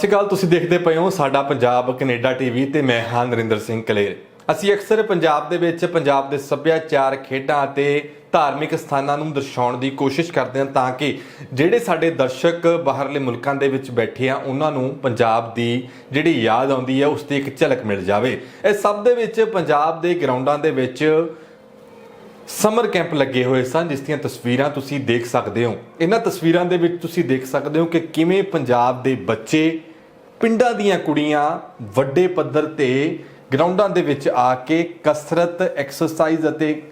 ਸਤਿ ਸ਼੍ਰੀ ਅਕਾਲ ਤੁਸੀਂ ਦੇਖਦੇ ਪਏ ਹੋ ਸਾਡਾ ਪੰਜਾਬ ਕੈਨੇਡਾ ਟੀਵੀ ਤੇ ਮੈਂ ਹਾਂ ਨਰਿੰਦਰ ਸਿੰਘ ਕਲੇਰ। ਅਸੀਂ ਅਕਸਰ ਪੰਜਾਬ ਦੇ ਵਿੱਚ ਪੰਜਾਬ ਦੇ ਸੱਭਿਆਚਾਰ, ਖੇਡਾਂ ਅਤੇ ਧਾਰਮਿਕ ਸਥਾਨਾਂ ਨੂੰ ਦਰਸਾਉਣ ਦੀ ਕੋਸ਼ਿਸ਼ ਕਰਦੇ ਹਾਂ ਤਾਂ ਕਿ ਜਿਹੜੇ ਸਾਡੇ ਦਰਸ਼ਕ ਬਾਹਰਲੇ ਮੁਲਕਾਂ ਦੇ ਵਿੱਚ ਬੈਠੇ ਆ, ਉਹਨਾਂ ਨੂੰ ਪੰਜਾਬ ਦੀ ਜਿਹੜੀ ਯਾਦ ਆਉਂਦੀ ਹੈ ਉਸ ਦੀ ਇੱਕ ਝਲਕ ਮਿਲ ਜਾਵੇ। ਇਹ ਸਭ ਦੇ ਵਿੱਚ ਪੰਜਾਬ ਦੇ ਗਰਾਊਂਡਾਂ ਦੇ ਵਿੱਚ ਸਮਰ ਕੈਂਪ ਲੱਗੇ ਹੋਏ ਸਨ, ਜਿਸ ਦੀਆਂ ਤਸਵੀਰਾਂ ਤੁਸੀਂ ਦੇਖ ਸਕਦੇ ਹੋ। ਇਹਨਾਂ ਤਸਵੀਰਾਂ ਦੇ ਵਿੱਚ ਤੁਸੀਂ ਦੇਖ ਸਕਦੇ ਹੋ ਕਿ ਕਿਵੇਂ ਪੰਜਾਬ ਦੇ ਬੱਚੇ ਪਿੰਡਾਂ ਦੀਆਂ ਕੁੜੀਆਂ ਵੱਡੇ ਪੱਧਰ ਤੇ ਗਰਾਊਂਡਾਂ ਦੇ ਵਿੱਚ ਆ ਕੇ ਕਸਰਤ ਐਕਸਰਸਾਈਜ਼ ਅਤੇ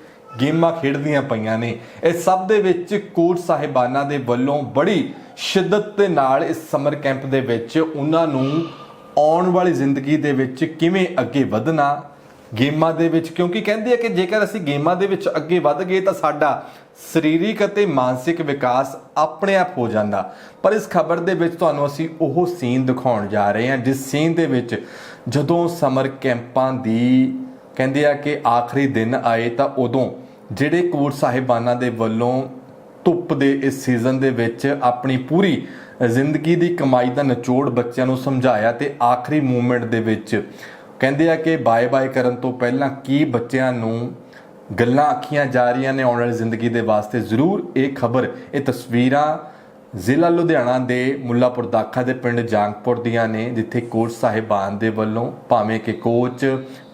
ਗੇਮਾਂ ਖੇਡਦੀਆਂ ਪਈਆਂ ਨੇ। ਇਹ ਸਭ ਦੇ ਵਿੱਚ ਕੋਚ ਸਾਹਿਬਾਨਾਂ ਦੇ ਵੱਲੋਂ ਬੜੀ ਸ਼ਿੱਦਤ ਦੇ ਨਾਲ ਇਸ ਸਮਰ ਕੈਂਪ ਦੇ ਵਿੱਚ ਉਹਨਾਂ ਨੂੰ ਆਉਣ ਵਾਲੀ ਜ਼ਿੰਦਗੀ ਦੇ ਵਿੱਚ ਕਿਵੇਂ ਅੱਗੇ ਵਧਣਾ ਗੇਮਾਂ ਦੇ ਵਿੱਚ, ਕਿਉਂਕਿ ਕਹਿੰਦੇ ਆ ਕਿ ਜੇਕਰ ਅਸੀਂ ਗੇਮਾਂ ਦੇ ਵਿੱਚ ਅੱਗੇ ਵੱਧ ਗਏ ਤਾਂ ਸਾਡਾ ਸਰੀਰਕ ਅਤੇ ਮਾਨਸਿਕ ਵਿਕਾਸ ਆਪਣੇ ਆਪ ਹੋ ਜਾਂਦਾ। ਪਰ ਇਸ ਖਬਰ ਦੇ ਵਿੱਚ ਤੁਹਾਨੂੰ ਅਸੀਂ ਉਹ ਸੀਨ ਦਿਖਾਉਣ ਜਾ ਰਹੇ ਹਾਂ, ਜਿਸ ਸੀਨ ਦੇ ਵਿੱਚ ਜਦੋਂ ਸਮਰ ਕੈਂਪਾਂ ਦੀ ਕਹਿੰਦੇ ਆ ਕਿ ਆਖਰੀ ਦਿਨ ਆਏ ਤਾਂ ਉਦੋਂ ਜਿਹੜੇ ਕੋਚ ਸਾਹਿਬਾਨਾਂ ਦੇ ਵੱਲੋਂ ਧੁੱਪ ਦੇ ਇਸ ਸੀਜ਼ਨ ਦੇ ਵਿੱਚ ਆਪਣੀ ਪੂਰੀ ਜ਼ਿੰਦਗੀ ਦੀ ਕਮਾਈ ਦਾ ਨਿਚੋੜ ਬੱਚਿਆਂ ਨੂੰ ਸਮਝਾਇਆ ਤੇ ਆਖਰੀ ਮੂਮੈਂਟ ਦੇ ਵਿੱਚ ਕਹਿੰਦੇ ਆ ਕਿ ਬਾਏ ਬਾਏ ਕਰਨ ਤੋਂ ਪਹਿਲਾਂ ਕੀ ਬੱਚਿਆਂ ਨੂੰ ਗੱਲਾਂ ਆਖੀਆਂ ਜਾ ਰਹੀਆਂ ਨੇ ਆਉਣ ਵਾਲੀ ਜ਼ਿੰਦਗੀ ਦੇ ਵਾਸਤੇ, ਜ਼ਰੂਰ ਇਹ ਖਬਰ, ਇਹ ਤਸਵੀਰਾਂ ਜ਼ਿਲ੍ਹਾ ਲੁਧਿਆਣਾ ਦੇ ਮੁੱਲਾਪੁਰ ਦਾਖਾ ਦੇ ਪਿੰਡ ਜਾਂਗਪੁਰ ਦੀਆਂ ਨੇ, ਜਿੱਥੇ ਕੋਚ ਸਾਹਿਬਾਨ ਦੇ ਵੱਲੋਂ ਭਾਵੇਂ ਕਿ ਕੋਚ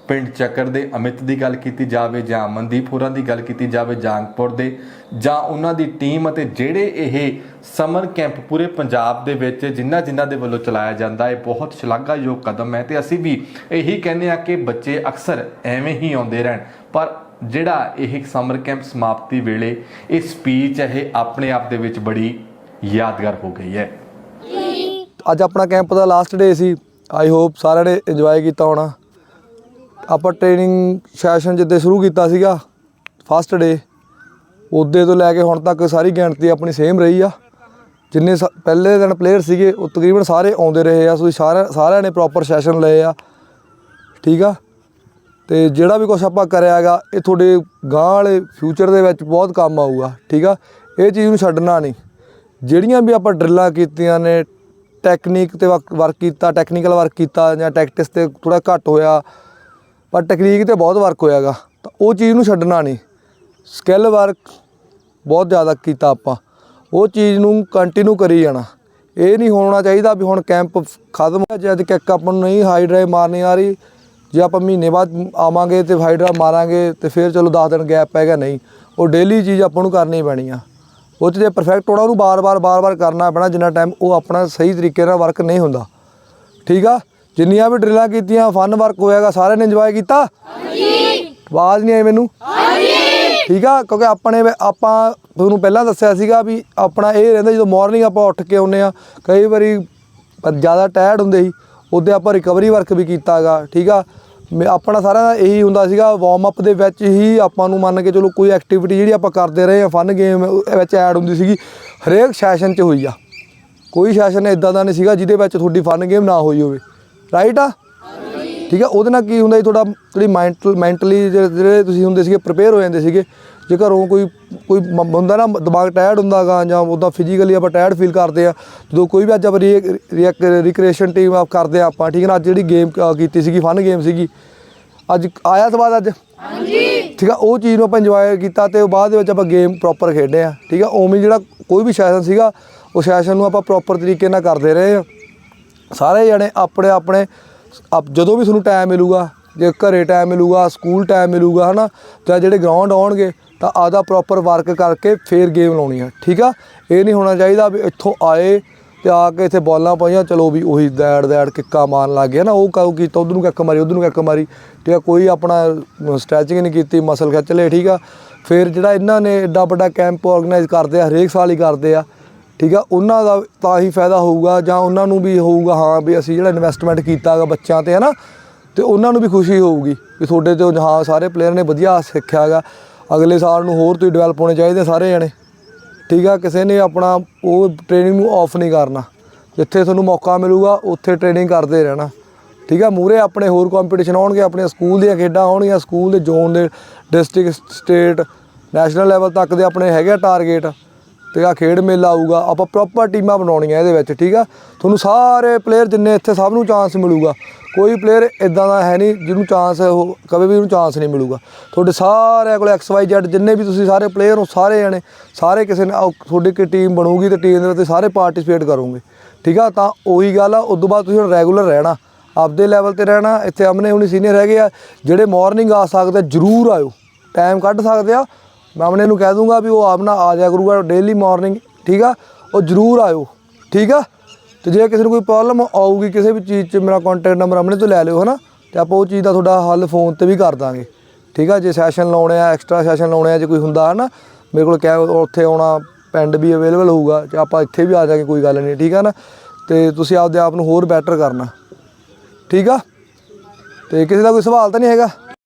ਪਿੰਡ ਚੱਕਰ ਦੇ ਅਮਿਤ ਦੀ ਗੱਲ ਕੀਤੀ ਜਾਵੇ ਜਾਂ ਅਮਨਦੀਪ ਹੋਰਾਂ ਦੀ ਗੱਲ ਕੀਤੀ ਜਾਵੇ ਜਾਂਗਪੁਰ ਦੇ, ਜਾਂ ਉਹਨਾਂ ਦੀ ਟੀਮ ਅਤੇ ਜਿਹੜੇ ਇਹ ਸਮਰ ਕੈਂਪ ਪੂਰੇ ਪੰਜਾਬ ਦੇ ਵਿੱਚ ਜਿਨ੍ਹਾਂ ਜਿਨ੍ਹਾਂ ਦੇ ਵੱਲੋਂ ਚਲਾਇਆ ਜਾਂਦਾ ਹੈ, ਬਹੁਤ ਸ਼ਲਾਘਾਯੋਗ ਕਦਮ ਹੈ ਤੇ ਅਸੀਂ ਵੀ ਇਹੀ ਕਹਿੰਦੇ ਆ ਕਿ ਬੱਚੇ ਅਕਸਰ ਐਵੇਂ ਹੀ ਆਉਂਦੇ ਰਹਿਣ। ਪਰ ਜਿਹੜਾ ਇਹ ਸਮਰ ਕੈਂਪ ਸਮਾਪਤੀ ਵੇਲੇ ਇਹ ਸਪੀਚ ਇਹ ਆਪਣੇ ਆਪ ਦੇ ਵਿੱਚ ਬੜੀ ਯਾਦਗਾਰ ਹੋ ਗਈ ਹੈ। ਅੱਜ ਆਪਣਾ ਕੈਂਪ ਦਾ ਲਾਸਟ ਡੇ ਸੀ। ਆਈ ਹੋਪ ਸਾਰਿਆਂ ਨੇ ਇੰਜੋਏ ਕੀਤਾ ਹੋਣਾ। ਆਪਾਂ ਟ੍ਰੇਨਿੰਗ ਸੈਸ਼ਨ ਜਿੱਦੇ ਸ਼ੁਰੂ ਕੀਤਾ ਸੀਗਾ ਫਸਟ ਡੇ ਉਹਦੇ ਤੋਂ ਲੈ ਕੇ ਹੁਣ ਤੱਕ ਸਾਰੀ ਗਿਣਤੀ ਆਪਣੀ ਸੇਮ ਰਹੀ ਆ। ਜਿੰਨੇ ਸ- ਪਹਿਲੇ ਦਿਨ ਪਲੇਅਰ ਸੀਗੇ, ਉਹ ਤਕਰੀਬਨ ਸਾਰੇ ਆਉਂਦੇ ਰਹੇ ਆ, ਤੁਸੀਂ ਸਾਰਿਆਂ ਸਾਰਿਆਂ ਨੇ ਪ੍ਰੋਪਰ ਸੈਸ਼ਨ ਲਏ ਆ। ਠੀਕ ਆ? ਤੇ ਜਿਹੜਾ ਵੀ ਕੁਝ ਆਪਾਂ ਕਰਿਆਗਾ ਇਹ ਤੁਹਾਡੇ ਗਾਂ ਵਾਲੇ ਫਿਊਚਰ ਦੇ ਵਿੱਚ ਬਹੁਤ ਕੰਮ ਆਊਗਾ, ਠੀਕ ਆ? ਇਹ ਚੀਜ਼ ਨੂੰ ਛੱਡਣਾ ਨਹੀਂ। ਜਿਹੜੀਆਂ ਵੀ ਆਪਾਂ ਡਰਿੱਲਾਂ ਕੀਤੀਆਂ ਨੇ ਟੈਕਨੀਕ ਤੇ ਵਰਕ ਕੀਤਾ ਟੈਕਨੀਕਲ ਵਰਕ ਕੀਤਾ ਜਾਂ ਟੈਕਟਿਕਸ ਤੇ ਥੋੜਾ ਘੱਟ ਹੋਇਆ ਪਰ ਟੈਕਨੀਕ ਤੇ ਬਹੁਤ ਵਰਕ ਹੋਇਆਗਾ। ਤਾਂ ਉਹ ਚੀਜ਼ ਨੂੰ ਛੱਡਣਾ ਨਹੀਂ। ਸਕਿੱਲ ਵਰਕ ਬਹੁਤ ਜ਼ਿਆਦਾ ਕੀਤਾ ਆਪਾਂ। ਉਹ ਚੀਜ਼ ਨੂੰ ਕੰਟੀਨਿਊ ਕਰੀ ਜਾਣਾ। ਇਹ ਨਹੀਂ ਹੋਣਾ ਚਾਹੀਦਾ ਵੀ ਹੁਣ ਕੈਂਪ ਖਤਮ ਹੋ ਗਿਆ ਜੇ ਕਿੱਕ ਆਪਾਂ ਨੂੰ ਨਹੀਂ ਹਾਈ ਡਰਾਈਵ ਮਾਰਨੀ ਆ ਰਹੀ। ਜੇ ਆਪਾਂ ਮਹੀਨੇ ਬਾਅਦ ਆਵਾਂਗੇ ਤੇ ਹਾਈ ਡਰਾਈਵ ਮਾਰਾਂਗੇ, ਤੇ ਫਿਰ ਚਲੋ 10 ਦਿਨ ਗੈਪ ਪੈ ਗਿਆ, ਨਹੀਂ। ਉਹ ਡੇਲੀ ਚੀਜ਼ ਆਪਾਂ ਨੂੰ ਕਰਨੀ ਪੈਣੀ ਆ। ਉਹ 'ਚ ਜੇ ਪਰਫੈਕਟ ਹੋਣਾ ਉਹਨੂੰ ਬਾਰ-ਬਾਰ ਬਾਰ-ਬਾਰ ਕਰਨਾ ਪੈਣਾ, ਜਿੰਨਾ ਟਾਈਮ ਉਹ ਆਪਣਾ ਸਹੀ ਤਰੀਕੇ ਨਾਲ ਵਰਕ ਨਹੀਂ ਹੁੰਦਾ। ਠੀਕ ਆ? ਜਿੰਨੀਆਂ ਵੀ ਡਰਿਲਾਂ ਕੀਤੀਆਂ ਫਨ ਵਰਕ ਹੋਇਆਗਾ ਸਾਰਿਆਂ ਨੇ ਇੰਜੋਏ ਕੀਤਾ? ਹਾਂਜੀ। ਆਵਾਜ਼ ਨਹੀਂ ਆਈ ਮੈਨੂੰ? ਠੀਕ ਆ ਕਿਉਂਕਿ ਆਪਣੇ ਆਪਾਂ ਤੁਹਾਨੂੰ ਪਹਿਲਾਂ ਦੱਸਿਆ ਸੀਗਾ ਵੀ ਆਪਣਾ ਇਹ ਰਹਿੰਦਾ ਜਦੋਂ ਮਾਰਨਿੰਗ ਆਪਾਂ ਉੱਠ ਕੇ ਆਉਂਦੇ ਆ ਕਈ ਵਾਰੀ ਜ਼ਿਆਦਾ ਟਾਇਰਡ ਹੁੰਦੇ ਸੀ ਉਹਦੇ ਆਪਾਂ ਰਿਕਵਰੀ ਵਰਕ ਵੀ ਕੀਤਾਗਾ ਠੀਕ ਆ? ਮੈਂ- ਆਪਣਾ ਸਾਰਿਆਂ ਦਾ ਇਹੀ ਹੁੰਦਾ ਸੀਗਾ ਵਾਰਮ ਅਪ ਦੇ ਵਿੱਚ ਹੀ ਆਪਾਂ ਨੂੰ ਮੰਨ ਕੇ ਚਲੋ ਕੋਈ ਐਕਟੀਵਿਟੀ ਜਿਹੜੀ ਆਪਾਂ ਕਰਦੇ ਰਹੇ ਆ ਫਨ ਗੇਮ ਵਿੱਚ ਐਡ ਹੁੰਦੀ ਸੀਗੀ ਹਰੇਕ ਸੈਸ਼ਨ 'ਚ ਹੋਈ ਆ। ਕੋਈ ਸੈਸ਼ਨ ਇਦਾਂ ਦਾ ਨਹੀਂ ਸੀਗਾ ਜਿਹਦੇ ਵਿੱਚ ਤੁਹਾਡੀ ਫਨ ਗੇਮ ਨਾ ਹੋਈ ਹੋਵੇ। ਰਾਈਟ ਆ? ਠੀਕ ਆ? ਉਹਦੇ ਨਾਲ ਕੀ ਹੁੰਦਾ ਜੀ? ਤੁਹਾਡਾ ਜਿਹੜੀ ਮੈਂਟਲ ਮੈਂਟਲੀ ਜਿਹੜੇ ਤੁਸੀਂ ਹੁੰਦੇ ਸੀਗੇ ਪ੍ਰਿਪੇਅਰ ਹੋ ਜਾਂਦੇ ਸੀਗੇ। ਜੇ ਘਰੋਂ ਕੋਈ ਕੋਈ ਹੁੰਦਾ ਨਾ ਦਿਮਾਗ ਟਾਇਰਡ ਹੁੰਦਾਗਾ ਜਾਂ ਉਹਦਾ ਫਿਜ਼ੀਕਲੀ ਆਪਾਂ ਟਾਇਰਡ ਫੀਲ ਕਰਦੇ ਆ ਜਦੋਂ ਕੋਈ ਵੀ ਅੱਜ ਆਪਾਂ ਰੀਕ੍ਰੀਏਸ਼ਨ ਟੀਮ ਆਪ ਕਰਦੇ ਆ ਆਪਾਂ ਠੀਕ ਹੈ ਨਾ? ਅੱਜ ਜਿਹੜੀ ਗੇਮ ਕੀਤੀ ਸੀਗੀ ਫਨ ਗੇਮ ਸੀਗੀ। ਅੱਜ ਆਇਆ ਸਵਾਦ ਅੱਜ? ਹਾਂਜੀ। ਠੀਕ ਆ? ਉਹ ਚੀਜ਼ ਨੂੰ ਆਪਾਂ ਇੰਜੋਏ ਕੀਤਾ ਤੇ ਬਾਅਦ ਦੇ ਵਿੱਚ ਆਪਾਂ ਗੇਮ ਪ੍ਰੋਪਰ ਖੇਡੇ ਆ। ਠੀਕ ਆ? ਉਵੇਂ ਜਿਹੜਾ ਕੋਈ ਵੀ ਸੈਸ਼ਨ ਸੀਗਾ ਉਹ ਸੈਸ਼ਨ ਨੂੰ ਆਪਾਂ ਪ੍ਰੋਪਰ ਤਰੀਕੇ ਨਾਲ ਕਰਦੇ ਰਹੇ ਆ। ਸਾਰੇ ਜਣੇ ਆਪਣੇ ਆਪਣੇ ਆਪ- ਜਦੋਂ ਵੀ ਤੁਹਾਨੂੰ ਟਾਈਮ ਮਿਲੂਗਾ, ਜੇ ਘਰੇ ਟਾਈਮ ਮਿਲੂਗਾ ਸਕੂਲ ਟਾਈਮ ਮਿਲੂਗਾ, ਹਨਾ, ਜਾਂ ਜਿਹੜੇ ਗਰਾਊਂਡ ਆਉਣਗੇ, ਤਾਂ ਆਦਾ ਪ੍ਰੋਪਰ ਵਰਕ ਕਰਕੇ ਫੇਰ ਗੇਮ ਲਾਉਣੀ ਆ, ਠੀਕ ਆ? ਇਹ ਨਹੀਂ ਹੋਣਾ ਚਾਹੀਦਾ ਵੀ ਇੱਥੋਂ ਆਏ ਤੇ ਆ ਕੇ ਇੱਥੇ ਬੋਲਾਂ ਪਾਈਆਂ, ਚਲੋ ਵੀ ਉਹੀ ਦੈੜ ਦੈੜ ਕਿੱਕਾ ਮਾਰਨ ਲੱਗ ਗਿਆ ਨਾ ਉਹ ਕਾਉ ਕੀਤਾ ਉਧਰ ਨੂੰ ਕਿੱਕ ਮਾਰੀ, ਉਧਰ ਨੂੰ ਕਿੱਕ ਮਾਰੀ, ਠੀਕ ਆ? ਕੋਈ ਆਪਣਾ ਸਟ੍ਰੈਚਿੰਗ ਨਹੀਂ ਕੀਤੀ ਮਸਲ ਖਿੱਚ ਲਏ, ਠੀਕ ਆ? ਫਿਰ ਜਿਹੜਾ ਇਹਨਾਂ ਨੇ ਐਡਾ ਵੱਡਾ ਕੈਂਪ ਆਰਗੇਨਾਈਜ਼ ਕਰਦੇ ਆ, ਹਰੇਕ ਸਾਲ ਹੀ ਕਰਦੇ ਆ ਠੀਕ ਆ? ਉਹਨਾਂ ਦਾ ਤਾਂ ਹੀ ਫਾਇਦਾ ਹੋਊਗਾ ਜਾਂ ਉਹਨਾਂ ਨੂੰ ਵੀ ਹੋਊਗਾ, ਹਾਂ ਵੀ ਅਸੀਂ ਜਿਹੜਾ ਇਨਵੈਸਟਮੈਂਟ ਕੀਤਾਗਾ ਬੱਚਿਆਂ ਤੇ, ਹਨਾ? ਤੇ ਉਹਨਾਂ ਨੂੰ ਵੀ ਖੁਸ਼ੀ ਹੋਊਗੀ ਵੀ ਤੁਹਾਡੇ ਤੋਂ ਹਾਂ, ਸਾਰੇ ਪਲੇਅਰ ਨੇ ਵਧੀਆ ਸਿੱਖਿਆਗਾ। ਅਗਲੇ ਸਾਲ ਨੂੰ ਹੋਰ ਤੁਸੀਂ ਡਿਵੈਲਪ ਹੋਣੇ ਚਾਹੀਦੇ ਸਾਰੇ ਜਣੇ। ਠੀਕ ਆ? ਕਿਸੇ ਨੇ ਆਪਣਾ ਉਹ ਟ੍ਰੇਨਿੰਗ ਨੂੰ ਆਫ ਨਹੀਂ ਕਰਨਾ। ਜਿੱਥੇ ਤੁਹਾਨੂੰ ਮੌਕਾ ਮਿਲੂਗਾ, ਉੱਥੇ ਟ੍ਰੇਨਿੰਗ ਕਰਦੇ ਰਹਿਣਾ। ਠੀਕ ਆ? ਮੂਰੇ ਆਪਣੇ ਹੋਰ ਕੰਪੀਟੀਸ਼ਨ ਆਉਣਗੇ, ਆਪਣੇ ਸਕੂਲ ਦੀਆਂ ਖੇਡਾਂ ਆਉਣਗੀਆਂ ਸਕੂਲ ਦੇ ਜ਼ੋਨ ਦੇ ਡਿਸਟ੍ਰਿਕਟ ਸਟੇਟ ਨੈਸ਼ਨਲ ਲੈਵਲ ਤੱਕ ਦੇ ਆਪਣੇ ਹੈਗੇ ਟਾਰਗੇਟ ਤੇ ਆ ਖੇਡ ਮੇਲਾ ਆਊਗਾ ਆਪਾਂ ਪ੍ਰੋਪਰ ਟੀਮਾਂ ਬਣਾਉਣੀਆਂ ਇਹਦੇ ਵਿੱਚ ਠੀਕ ਆ? ਤੁਹਾਨੂੰ ਸਾਰੇ ਪਲੇਅਰ ਜਿੰਨੇ ਇੱਥੇ ਸਭ ਨੂੰ ਚਾਂਸ ਮਿਲੂਗਾ। ਕੋਈ ਪਲੇਅਰ ਇਦਾਂ ਦਾ ਹੈ ਨਹੀਂ ਜਿਹਨੂੰ ਚਾਂਸ ਉਹ ਕਦੇ ਵੀ ਉਹਨੂੰ ਚਾਂਸ ਨਹੀਂ ਮਿਲੂਗਾ। ਤੁਹਾਡੇ ਸਾਰਿਆਂ ਕੋਲ ਐਕਸ ਵਾਈ ਜ਼ੈਡ ਜਿੰਨੇ ਵੀ ਤੁਸੀਂ ਸਾਰੇ ਪਲੇਅਰ ਹੋ ਸਾਰੇ ਜਣੇ ਸਾਰੇ ਕਿਸੇ ਨੇ ਤੁਹਾਡੀ ਕੀ ਟੀਮ ਬਣੂਗੀ ਤੇ ਟੀਮ ਦੇ ਵਿੱਚ ਸਾਰੇ ਪਾਰਟਿਸਿਪੇਟ ਕਰੋਗੇ। ਠੀਕ ਆ? ਤਾਂ ਉਹੀ ਗੱਲ ਆ ਉਸ ਤੋਂ ਬਾਅਦ ਤੁਸੀਂ ਹੁਣ ਰੈਗੂਲਰ ਰਹਿਣਾ। ਆਪਦੇ ਲੈਵਲ ਤੇ ਰਹਿਣਾ ਇੱਥੇ ਆਮਨੇ ਹੁਣੀ ਸੀਨੀਅਰ ਹੈਗੇ ਆ ਜਿਹੜੇ ਮਾਰਨਿੰਗ ਆ ਸਕਦੇ ਆ, ਜ਼ਰੂਰ ਆਇਓ। ਟਾਈਮ ਕੱਢ ਸਕਦੇ ਆ ਮੈਂ ਆਮਨੇ ਨੂੰ ਕਹਿ ਦੂੰਗਾ ਵੀ ਉਹ ਆਪਣਾ ਆ ਜਾਇਆ ਕਰੂਗਾ ਡੇਲੀ ਮਾਰਨਿੰਗ ਠੀਕ ਆ? ਉਹ ਜ਼ਰੂਰ ਆਇਓ, ਠੀਕ ਆ? ਤੇ ਜੇ ਕਿਸੇ ਨੂੰ ਕੋਈ ਪ੍ਰੋਬਲਮ ਆਊਗੀ, ਕਿਸੇ ਵੀ ਚੀਜ਼ 'ਚ ਮੇਰਾ ਕੰਟੈਕਟ ਨੰਬਰ ਆਮਨੇ ਤੋਂ ਲੈ ਲਿਓ, ਹਨਾ? ਤੇ ਆਪਾਂ ਉਹ ਚੀਜ਼ ਦਾ ਤੁਹਾਡਾ ਹੱਲ ਫੋਨ ਤੇ ਵੀ ਕਰ ਦਾਂਗੇ, ਠੀਕ ਆ? ਜੇ ਸੈਸ਼ਨ ਲਾਉਣੇ ਆ ਐਕਸਟਰਾ ਸੈਸ਼ਨ ਲਾਉਣੇ ਆ, ਜੇ ਕੋਈ ਹੁੰਦਾ, ਹਨਾ? ਮੇਰੇ ਕੋਲ ਕਹਿ ਉੱਥੇ ਆਉਣਾ ਪਿੰਡ ਵੀ ਅਵੇਲੇਬਲ ਹੋਊਗਾ, ਤੇ ਆਪਾਂ ਇੱਥੇ ਵੀ ਆ ਜਾਾਂਗੇ ਕੋਈ ਗੱਲ ਨਹੀਂ, ਠੀਕ ਆ ਨਾ? ਤੇ ਤੁਸੀਂ ਆਪਦੇ ਆਪ ਨੂੰ ਹੋਰ ਬੈਟਰ ਕਰਨਾ, ਠੀਕ ਆ? ਤੇ ਕਿਸੇ ਦਾ ਕੋਈ ਸਵਾਲ ਤਾਂ ਨਹੀਂ ਹੈਗਾ?